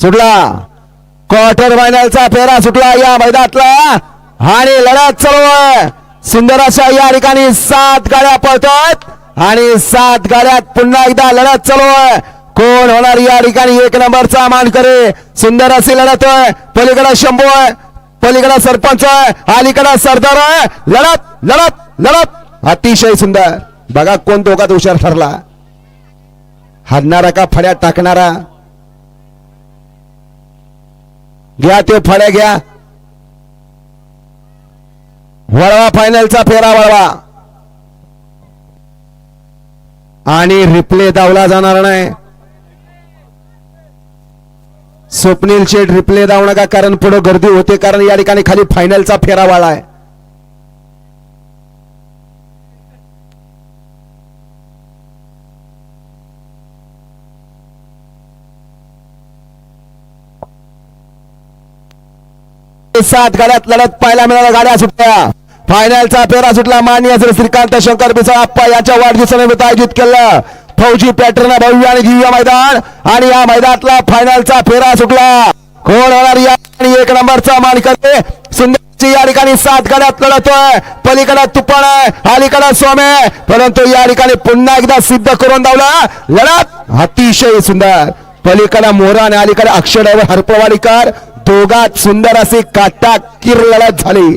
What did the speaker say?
सुटला. क्वार्टर फायनलचा फेरा सुटला या मैदानातला. आणि लढत चालू आहे. सुंदर अशा या ठिकाणी सात गाड्या पळतात. आणि सात गाड्यात पुन्हा एकदा लढत चालू आहे. कोण होणार या ठिकाणी? एक नंबरचा मानकरी. सुंदर अशी लढत आहे. पलीकडे शंभू आहे. पलीकडे सरपंच आहे. अलीकडे सरदार आहे. लढत लढत लढत. अतिशय सुंदर. बघा कोण दोघात हुशार ठरला. हाडणारा का फड्यात टाकणारा? घ्या ते फळ्या घ्या. वळवा फायनलचा फेरा वळवा. आणि रिप्ले दावला जाणार नाही. स्वप्नील शेठ रिप्ले दावू नका कारण पुढे गर्दी होते कारण या ठिकाणी खाली फायनलचा फेरा वाळा आहे सात गाड्यात लढत पाहायला मिळाल्या गाड्या सुटल्या. फायनलचा फेरा सुटला मान्य श्री श्रीकांत शंकर पिसा आप्पा यांच्या वाढदिवसानिमित्त आयोजित केलं. फौजी पॅटर्न भव्य आणि दिव्य मैदान आणि या मैदानातला फायनलचा फेरा सुटला. कोण होणार या? आणि एक नंबरचा मानकरी सुंदरची या ठिकाणी सात गाड्यात लढतोय. पलीकडे तुपण आहे अलीकडे सोमे आहे. परंतु या ठिकाणी पुन्हा एकदा सिद्ध करून दावला. लढत अतिशय सुंदर. पलीकडे मोरा आणि अलीकडे अक्षर हरपवाडीकर. दोघात सुंदर असे काटा किर झाले.